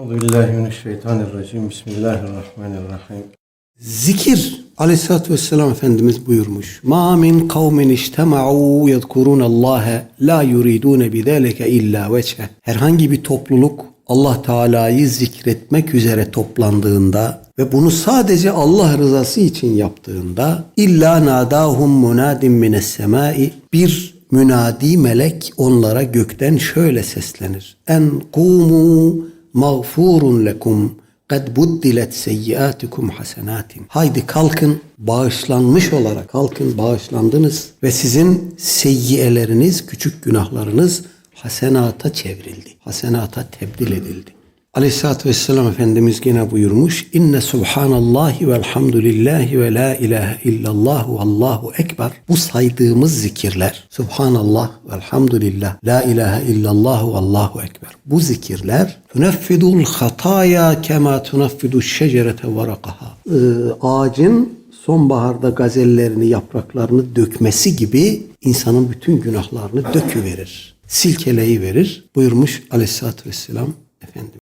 Euzubillahimineşşeytanirracim. Bismillahirrahmanirrahim. Zikir aleyhissalatü vesselam Efendimiz buyurmuş. Ma min kavmin iştema'u yedkurun Allah'e la yuridune bidâleke illa veçhe. Herhangi bir topluluk Allah Teala'yı zikretmek üzere toplandığında ve bunu sadece Allah rızası için yaptığında illa nadahum munadin mines semai bir münadi melek onlara gökten şöyle seslenir. En kumu mağfurun lekum kad buddilet seyyiatikum hasenatin. Haydi kalkın bağışlanmış olarak kalkın bağışlandınız ve sizin seyyiyeleriniz, küçük günahlarınız hasenata çevrildi. Hasenata tebdil edildi. Aleyhisselatü Vesselam Efendimiz yine buyurmuş. İnne subhanallahi velhamdülillahi ve la ilahe illallah ve allahu ekber. Bu saydığımız zikirler. Subhanallah velhamdülillah. La ilahe illallah ve allahu ekber. Bu zikirler tuneffidul hataya kema tuneffidu şecerete varakaha. Ee, ağacın sonbaharda gazellerini, yapraklarını dökmesi gibi insanın bütün günahlarını döküverir. Silkeleyi verir. Buyurmuş Aleyhisselatü Vesselam Efendimiz.